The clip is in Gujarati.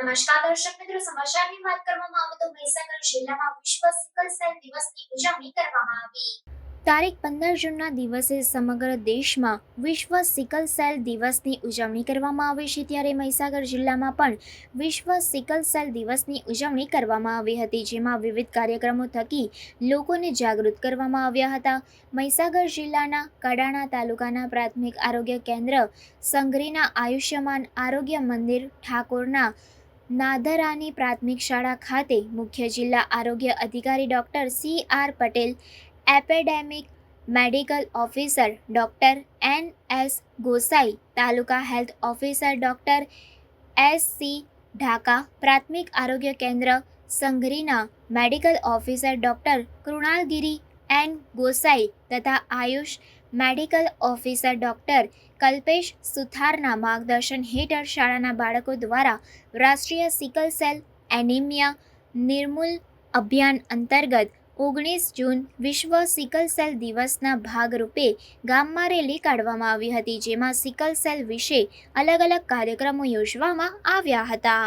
નમસ્કાર દર્શક મિત્રો, સમાચારની વાત કરવામાં આવે તો મહીસાગર જિલ્લામાં વિશ્વ સિકલ સેલ દિવસની ઉજવણી કરવામાં આવી. તારીખ પંદર જૂનના દિવસે સમગ્ર દેશમાં વિશ્વ સિકલ સેલ દિવસની ઉજવણી કરવામાં આવી છે. ત્યારે મહીસાગર જિલ્લામાં પણ વિશ્વ સિકલ સેલ દિવસની ઉજવણી કરવામાં આવી હતી, જેમાં વિવિધ કાર્યક્રમો થકી લોકોને જાગૃત કરવામાં આવ્યા હતા. મહીસાગર જિલ્લાના કડાણા તાલુકાના પ્રાથમિક આરોગ્ય કેન્દ્ર સંઘરીના આયુષ્યમાન આરોગ્ય મંદિર ઠાકોરના નાદરાની પ્રાથમિક શાળા ખાતે મુખ્ય જિલ્લા આરોગ્ય અધિકારી doctor C R Patel, epidemic medical officer doctor N S Gosai, taluka health officer doctor S C Dhaka, પ્રાથમિક આરોગ્ય કેન્દ્ર સંઘરીના medical officer doctor Krunalgiri N Gosai તથા Ayush medical officer doctor Kalpesh સુથારના માર્ગદર્શન હેઠળ શાળાના બાળકો દ્વારા રાષ્ટ્રીય સિકલ સેલ એનિમિયા નિર્મૂલ અભિયાન અંતર્ગત ઓગણીસ જૂન વિશ્વ સિકલ સેલ દિવસના ભાગરૂપે ગામમાં રેલી કાઢવામાં આવી હતી, જેમાં સિકલ સેલ વિશે અલગ અલગ કાર્યક્રમો યોજવામાં આવ્યા હતા.